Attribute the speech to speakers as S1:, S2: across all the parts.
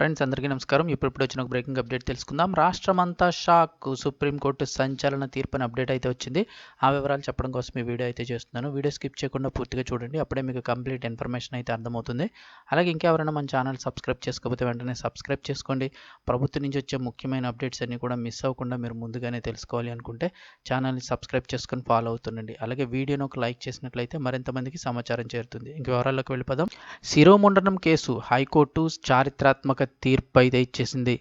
S1: Friends అందరికీ నమస్కారం. ఇప్పుడు ఇప్పుడు వచ్చిన ఒక బ్రేకింగ్ అప్డేట్ తెలుసుకుందాం. రాష్ట్రమంతా షాక్ సుప్రీంకోర్టు సంచలన తీర్పుని అప్డేట్ అయితే వచ్చింది. ఆ వివరాలు చెప్పడం కోసం ఈ వీడియో అయితే చేస్తున్నాను. వీడియో స్కిప్ చేయకుండా పూర్తిగా చూడండి. అప్పుడే మీకు కంప్లీట్ ఇన్ఫర్మేషన్ అయితే అర్థమవుతుంది. అలాగే ఇంకెవరైనా మన ఛానల్ సబ్స్క్రైబ్ చేసుకోకపోతే వెంటనే సబ్స్క్రైబ్ చేసుకోండి. ప్రభుత్వం నుంచి వచ్చే ముఖ్యమైన అప్డేట్స్ అన్నీ కూడా మిస్ అవ్వకుండా మీరు ముందుగానే తెలుసుకోవాలి అనుకుంటే ఛానల్ని సబ్స్క్రైబ్ చేసుకొని ఫాలో అవుతుండండి. అలాగే వీడియోను ఒక లైక్ చేసినట్లయితే మరింత మందికి సమాచారం చేరుతుంది. ఇంక వివరాల్లోకి వెళ్ళిపోదాం. శిరోముండనం కేసు హైకోర్టు చారిత్రాత్మక తీర్పు అయితే ఇచ్చేసింది.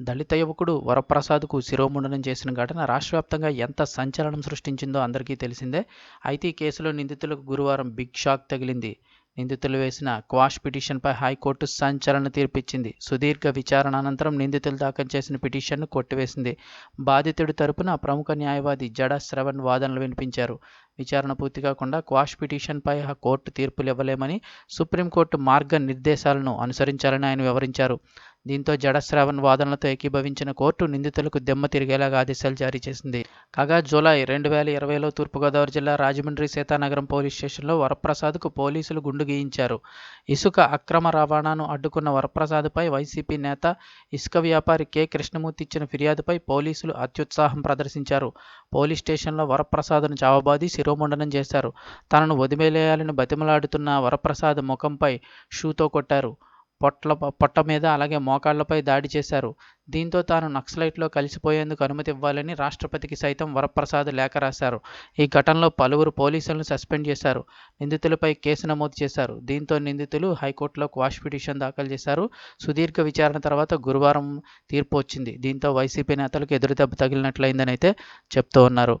S1: దళిత యువకుడు వరప్రసాద్కు శిరోముండనం చేసిన ఘటన రాష్ట్ర వ్యాప్తంగా ఎంత సంచలనం సృష్టించిందో అందరికీ తెలిసిందే. అయితే ఈ కేసులో నిందితులకు గురువారం బిగ్ షాక్ తగిలింది. నిందితులు వేసిన క్వాష్ పిటిషన్పై హైకోర్టు సంచలన తీర్పిచ్చింది. సుదీర్ఘ విచారణ అనంతరం నిందితులు దాఖలు చేసిన పిటిషన్ను కొట్టివేసింది. బాధితుడి తరపున ప్రముఖ న్యాయవాది జడ శ్రవణ్ వాదనలు వినిపించారు. విచారణ పూర్తి కాకుండా క్వాష్ పిటిషన్పై ఆ కోర్టు తీర్పులు ఇవ్వలేమని సుప్రీంకోర్టు మార్గ నిర్దేశాలను అనుసరించాలని ఆయన వివరించారు. దీంతో జడశ్రావణ్ వాదనలతో ఏకీభవించిన కోర్టు నిందితులకు దెమ్మ తిరిగేలాగా ఆదేశాలు జారీ చేసింది. కాగా జూలై రెండు వేల ఇరవైలో తూర్పుగోదావరి జిల్లా రాజమండ్రి సీతానగరం పోలీస్ స్టేషన్లో వరప్రసాద్కు పోలీసులు గుండు గీయించారు. ఇసుక అక్రమ రవాణాను అడ్డుకున్న వరప్రసాద్పై వైసీపీ నేత ఇసుక వ్యాపారి కె. కృష్ణమూర్తి ఇచ్చిన ఫిర్యాదుపై పోలీసులు అత్యుత్సాహం ప్రదర్శించారు. పోలీస్ స్టేషన్లో వరప్రసాద్ను చావబాది శిరోముండనం చేశారు. తనను వదిలేయాలని బతిమలాడుతున్న వరప్రసాద్ ముఖంపై షూతో కొట్టారు. పొట్ల పొట్ట మీద అలాగే మోకాళ్ళపై దాడి చేశారు. దీంతో తాను నక్సలైట్లో కలిసిపోయేందుకు అనుమతి ఇవ్వాలని రాష్ట్రపతికి సైతం వరప్రసాద్ లేఖ రాశారు. ఈ ఘటనలో పలువురు పోలీసులను సస్పెండ్ చేశారు. నిందితులపై కేసు నమోదు చేశారు. దీంతో నిందితులు హైకోర్టులో క్వాష్ పిటిషన్ దాఖలు చేశారు. సుదీర్ఘ విచారణ తర్వాత గురువారం తీర్పు వచ్చింది. దీంతో వైసీపీ నేతలకు ఎదురుదెబ్బ తగిలినట్లయిందని అయితే చెప్తూ ఉన్నారు.